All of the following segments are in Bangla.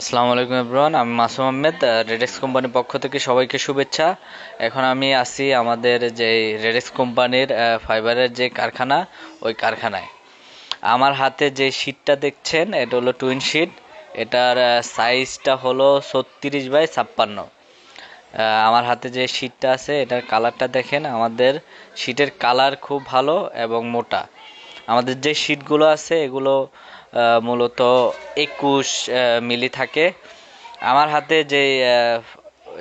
আসসালামু আলাইকুম এভরিওয়ান, আমি মাসুম আহমেদ রেডেক্স কোম্পানির পক্ষ থেকে সবাইকে শুভেচ্ছা। এখন আমি আছি আমাদের যে রেডেক্স কোম্পানির ফাইবারের যে কারখানা, ওই কারখানায়। আমার হাতে যে শীটটা দেখছেন, এটা হলো টুইন শীট এটার সাইজটা হলো ছত্রিশ বাই ছাপ্পান্ন। আমার হাতে যে শীটটা আছে, এটার কালারটা দেখেন, আমাদের শীটের কালার খুব ভালো এবং মোটা। আমাদের যে শীটগুলো আছে, এগুলো মূলত একুশ মিলি থাকে। আমার হাতে যে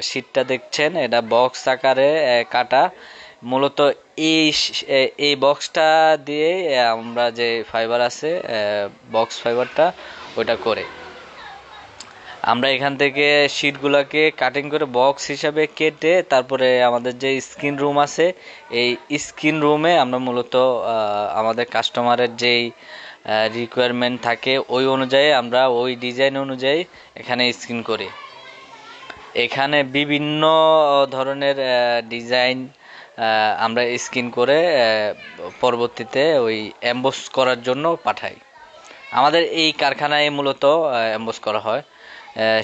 শীটটা দেখছেন, এটা বক্স আকারে কাটা। মূলত এই এই বক্সটা দিয়ে আমরা যে ফাইবার আছে বক্স ফাইবারটা ওইটা করে। আমরা এখান থেকে শিটগুলোকে কাটিং করে বক্স হিসাবে কেটে, তারপরে আমাদের যে স্ক্রিন রুম আছে, এই স্ক্রিন রুমে আমরা মূলত আমাদের কাস্টমারের যেই রিকোয়ারমেন্ট থাকে, ওই অনুযায়ী আমরা ওই ডিজাইন অনুযায়ী এখানে স্ক্রিন করি। এখানে বিভিন্ন ধরনের ডিজাইন আমরা স্ক্রিন করে পরবর্তীতে ওই অ্যাম্বোস করার জন্য পাঠাই। আমাদের এই কারখানায় মূলত অ্যাম্বোস করা হয়।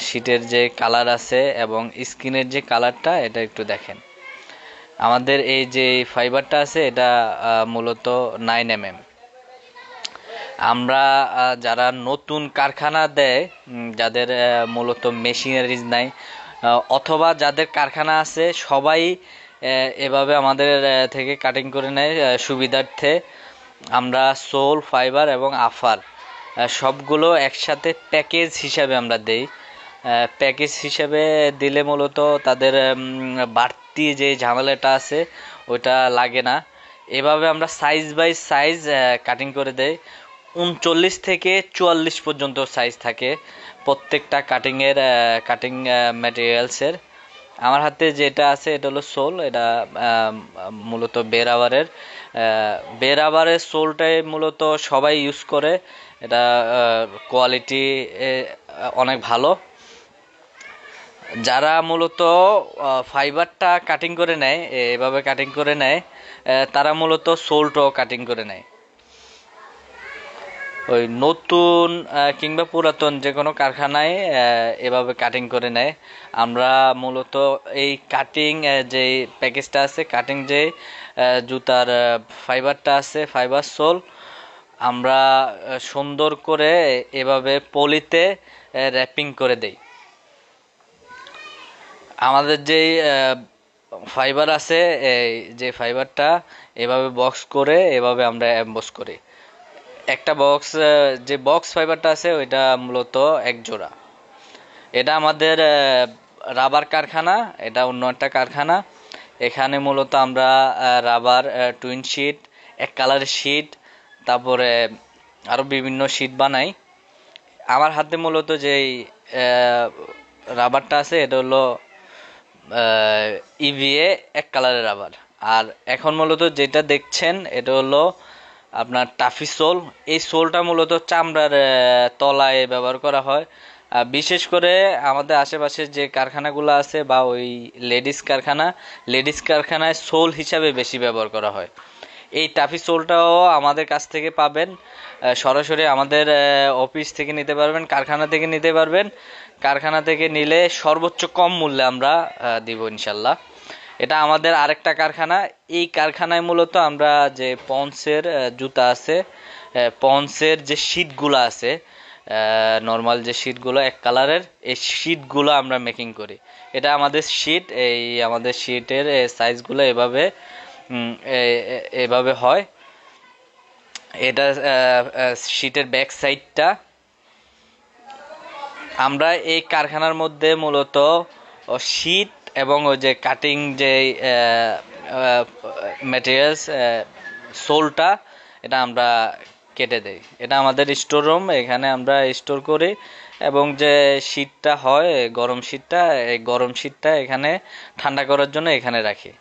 শীটের যে কালার আছে এবং স্কিনের যে কালারটা এটা একটু দেখেন। আমাদের এই যে ফাইবারটা আছে, এটা মূলত নাইন এম এম আমরা যারা নতুন কারখানা দেয় যাদের মূলত মেশিনারিজ নাই অথবা যাদের কারখানা আছে, সবাই এভাবে আমাদের থেকে কাটিং করে নেয় সুবিধার্থে আমরা সোল, ফাইবার এবং আফার সবগুলো একসাথে প্যাকেজ হিসাবে আমরা দেই। প্যাকেজ হিসাবে দিলে মূলত তাদের বাড়তি যে ঝামেলাটা আছে, ওটা লাগে না। এভাবে আমরা সাইজ বাই সাইজ কাটিং করে দেই। উনচল্লিশ থেকে চুয়াল্লিশ পর্যন্ত সাইজ থাকে। প্রত্যেকটা কাটিংয়ের কাটিং ম্যাটেরিয়ালসের আমার হাতে যেটা আছে, এটা হলো সোল এটা মূলত বেরাবারের বেরাবারের সোলটাই মূলত সবাই ইউজ করে। এটা কোয়ালিটি অনেক ভালো। যারা মূলত ফাইবারটা কাটিং করে নেয় এভাবে কাটিং করে নেয় তারা মূলত সোলটাও কাটিং করে নেয়। ওই নতুন কিংবা পুরাতন যে কোনো কারখানায় এভাবে কাটিং করে নেয়। আমরা মূলত এই কাটিং যে প্যাকেজটা আছে কাটিং যে জুতার ফাইবারটা আছে ফাইবার সোল আমরা সুন্দর করে এভাবে পলিতে র্যাপিং করে দেই। আমাদের যেই ফাইবার আছে, এই যে ফাইবারটা এভাবে বক্স করে, এভাবে আমরা এমবস করি। একটা বক্স যে বক্স ফাইবারটা আছে, ওইটা মূলত এক জোড়া। এটা আমাদের রাবার কারখানা, এটা অন্য একটা কারখানা। এখানে মূলত আমরা রাবার টুইন শিট এক কালারের শিট তারপরে আরও বিভিন্ন শিট বানাই। আমার হাতে মূলত যেই রাবারটা আছে, এটা হলো ইভিএ এক কালারের রাবার আর এখন মূলত যেটা দেখছেন, এটা হলো আপনার টাফি সোল এই সোলটা মূলত চামড়ার তলায় ব্যবহার করা হয়। বিশেষ করে আমাদের আশেপাশে যে কারখানাগুলো আছে বা ওই লেডিস কারখানা, লেডিস কারখানায় সোল হিসাবে বেশি ব্যবহার করা হয়। এই টাফি সোলটাও আমাদের কাছ থেকে পাবেন। সরাসরি আমাদের অফিস থেকে নিতে পারবেন, কারখানা থেকে নিতে পারবেন। কারখানা থেকে নিলে সর্বোচ্চ কম মূল্যে আমরা দিব ইনশাল্লাহ। এটা আমাদের আরেকটা কারখানা। এই কারখানায় মূলত আমরা যে পন্সের জুতা আছে পন্সের যে শিটগুলো আছে নর্মাল যে শিটগুলো এক কালারের, এই শিটগুলো আমরা মেকিং করি। এটা আমাদের শিট, এই আমাদের শিটের সাইজগুলো এভাবে এভাবে হয়। এটা শিটের ব্যাক সাইডটা আমরা এই কারখানার মধ্যে মূলত শীট এবং ওই যে কাটিং যে ম্যাটেরিয়ালস সোলটা এটা আমরা কেটে দেই। এটা আমাদের স্টোর রুম এখানে আমরা স্টোর করি। এবং যে শীতটা হয়, গরম শীতটা, এই গরম শীতটা এখানে ঠান্ডা করার জন্য এখানে রাখি।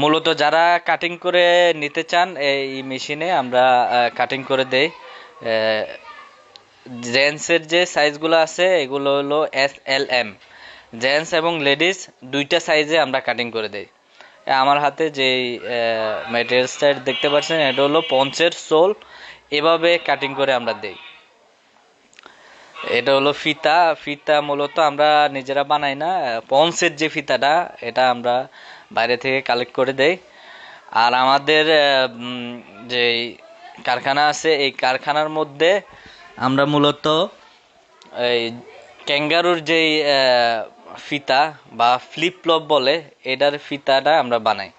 মূলত যারা কাটিং করে নিতে চান, এই মেশিনে আমরা কাটিং করে দেই। জেন্টসের যে সাইজগুলো আছে, এগুলো হলো এস এল এম জেন্টস এবং লেডিস দুইটা সাইজে আমরা কাটিং করে দেই। আমার হাতে যে ম্যাটেরিয়ালসটা দেখতে পাচ্ছেন, এটা হলো পঞ্চের সোল। এভাবে কাটিং করে আমরা দেই। এটা হলো ফিতা। ফিতা মূলত আমরা নিজেরা বানাই না পন্সের যে ফিতাটা, এটা আমরা বাইরে থেকে কালেক্ট করে দেই। আর আমাদের যে কারখানা আছে, এই কারখানার মধ্যে আমরা মূলত এই ক্যাঙ্গারুর যেই ফিতা বা ফ্লিপ ফ্লপ বলে, এটার ফিতাটা আমরা বানাই।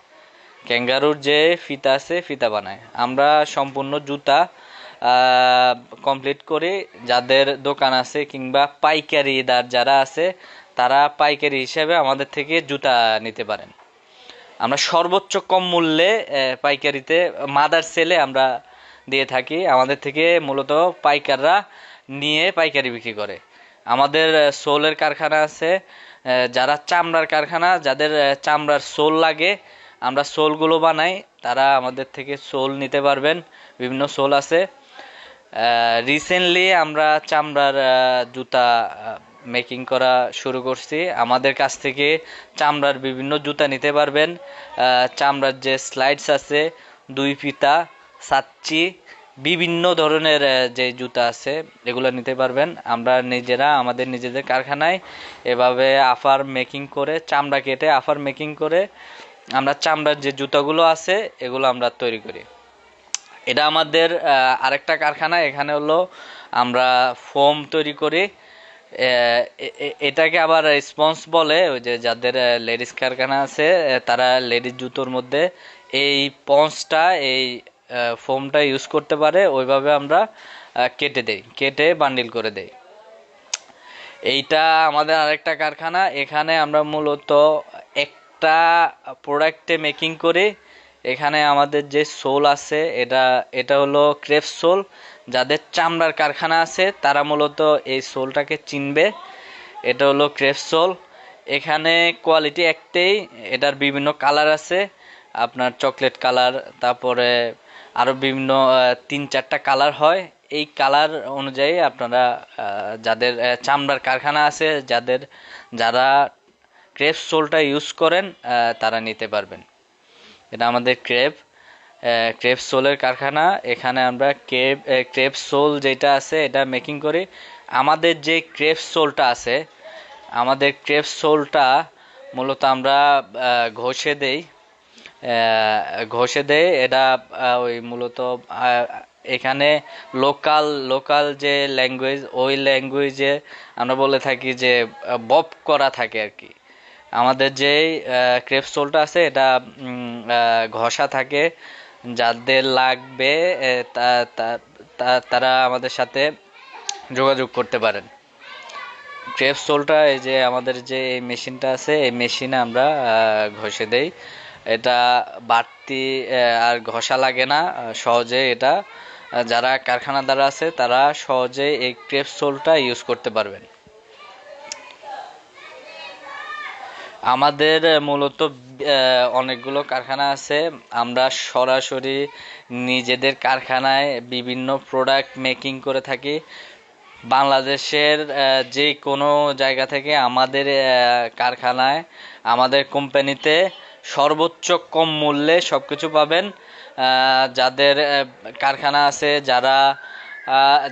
ক্যাঙ্গারুর যে ফিতা আছে, ফিতা বানায় আমরা সম্পূর্ণ জুতা কমপ্লিট করে যাদের দোকান আছে কিংবা পাইকারিদার যারা আছে, তারা পাইকারি হিসেবে আমাদের থেকে জুতা নিতে পারেন। আমরা সর্বোচ্চ কম মূল্যে পাইকারিতে মাদার সেলে আমরা দিয়ে থাকি। আমাদের থেকে মূলত পাইকাররা নিয়ে পাইকারি বিক্রি করে। আমাদের সোলের কারখানা আছে যারা চামড়ার কারখানা, যাদের চামড়ার সোল লাগে, আমরা সোলগুলো বানাই, তারা আমাদের থেকে সোল নিতে পারবেন, বিভিন্ন সোল আছে। রিসেন্টলি আমরা চামড়ার জুতা মেকিং করা শুরু করছি। আমাদের কাছ থেকে চামড়ার বিভিন্ন জুতা নিতে পারবেন। চামড়ার যে স্লাইডস আছে, দুই ফিতা সাচ্চি বিভিন্ন ধরনের যে জুতা আছে, এগুলো নিতে পারবেন। আমরা নিজেরা, আমাদের নিজেদের কারখানায় এভাবে আফার মেকিং করে, চামড়া কেটে আফার মেকিং করে আমরা চামড়ার যে জুতাগুলো আছে, এগুলো আমরা তৈরি করি। এটা আমাদের আরেকটা কারখানা, এখানে হলো আমরা ফোম তৈরি করি। এটাকে আবার স্পঞ্জ বলে, ওই যে যাদের লেডিস কারখানা আছে তারা লেডিস জুতোর মধ্যে এই পঞ্চটা এই ফোমটা ইউজ করতে পারে, ওইভাবে আমরা কেটে দেই, কেটে বান্ডিল করে দেই। এইটা আমাদের আরেকটা কারখানা, এখানে আমরা মূলত একটা প্রোডাক্টে মেকিং করি। এখানে আমাদের যে সোল আছে, এটা এটা হলো ক্রেপ সোল। যাদের চামড়ার কারখানা আছে, তারা মূলত এই সোলটাকে চিনবে। এটা হলো ক্রেপ সোল। এখানে কোয়ালিটি একটাই, এটার বিভিন্ন কালার আছে। আপনার চকলেট কালার তারপরে আরও বিভিন্ন তিন চারটা কালার হয়। এই কালার অনুযায়ী আপনারা যাদের চামড়ার কারখানা আছে, যাদের, যারা ক্রেপ সোলটা ইউজ করেন তারা নিতে পারবেন। এটা আমাদের ক্রেপ ক্রেপ সোলের কারখানা। এখানে আমরা ক্রেপ ক্রেপ সোল যেটা আছে, এটা মেকিং করি। আমাদের যে ক্রেপ সোলটা আছে, আমাদের ক্রেপ সোলটা মূলত আমরা ঘষে দেই। ঘষে দেয়। এটা ওই মূলত এখানে লোকাল লোকাল যে ল্যাঙ্গুয়েজ ওই ল্যাঙ্গুয়েজে আমরা বলে থাকি যে বপ করা থাকে আর কি। আমাদের যে ক্রেপ সোলটা আছে, এটা ঘষা থাকে। যাদের লাগবে তারা আমাদের সাথে যোগাযোগ করতে পারেন। ক্রেপ সোলটা, এই যে আমাদের যে মেশিনটা আছে, এই মেশিনে আমরা ঘষে দেই। এটা বাড়তি আর ঘষা লাগে না সহজে এটা যারা কারখানাদার আছে তারা সহজে এই ক্রেপ সোলটা ইউজ করতে পারবেন। আমাদের মূলত অনেকগুলো কারখানা আছে। আমরা সরাসরি নিজেদের কারখানায় বিভিন্ন প্রোডাক্ট মেকিং করে থাকি। বাংলাদেশের যে কোনো জায়গা থেকে আমাদের কারখানায় আমাদের কোম্পানিতে সর্বোচ্চ কম মূল্যে সব কিছু পাবেন যাদের কারখানা আছে, যারা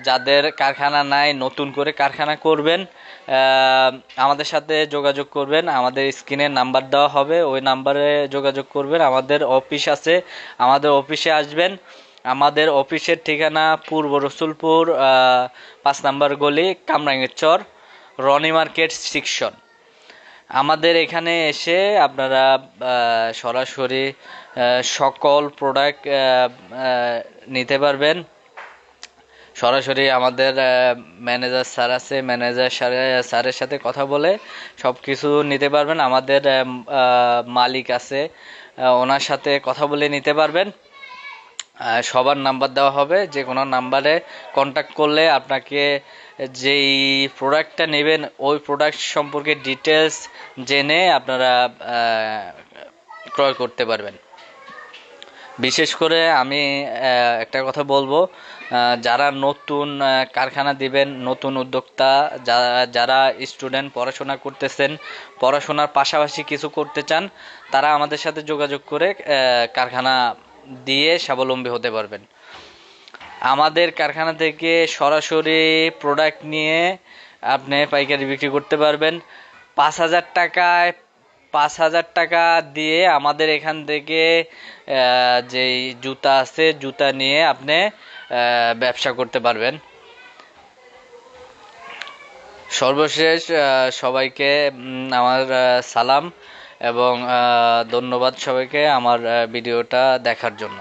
যাদের কারখানা নাই, নতুন করে কারখানা করবেন আমাদের সাথে যোগাযোগ করবেন। আমাদের স্ক্রিনে নাম্বার দেওয়া হবে, ওই নাম্বারে যোগাযোগ করবেন। আমাদের অফিস আছে, আমাদের অফিসে আসবেন। আমাদের অফিসের ঠিকানা পূর্ব রসুলপুর পাঁচ নাম্বার গলি, কামরাঙ্গের চর, রনি মার্কেট সেকশন আমাদের এখানে এসে আপনারা সরাসরি সকল প্রোডাক্ট নিতে পারবেন। সরাসরি আমাদের ম্যানেজার স্যার আছে ম্যানেজার স্যারের সাথে কথা বলে সব কিছু নিতে পারবেন। আমাদের মালিক আছে ওনার সাথে কথা বলে নিতে পারবেন। সবার নাম্বার দেওয়া হবে, যে কোনো নাম্বারে কন্ট্যাক্ট করলে আপনাকে যেই প্রোডাক্টটা নেবেন, ওই প্রোডাক্ট সম্পর্কে ডিটেলস জেনে আপনারা ক্রয় করতে পারবেন। বিশেষ করে আমি একটা কথা বলব যারা নতুন কারখানা দিবেন, নতুন উদ্যোক্তা যারা স্টুডেন্ট পড়াশোনা করতেছেন, পড়াশোনার পাশাপাশি কিছু করতে চান, তারা আমাদের সাথে যোগাযোগ করে কারখানা দিয়ে স্বাবলম্বী হতে পারবেন। আমাদের কারখানা থেকে সরাসরি প্রোডাক্ট নিয়ে আপনি পাইকারি বিক্রি করতে পারবেন। পাঁচ হাজার টাকায়, পাঁচ হাজার টাকা দিয়ে আমাদের এখান থেকে যেই জুতা আছে, জুতা নিয়ে আপনি ব্যবসা করতে পারবেন। সর্বশেষ সবাইকে আমার সালাম। এবং ধন্যবাদ সবাইকে আমার ভিডিওটা দেখার জন্য।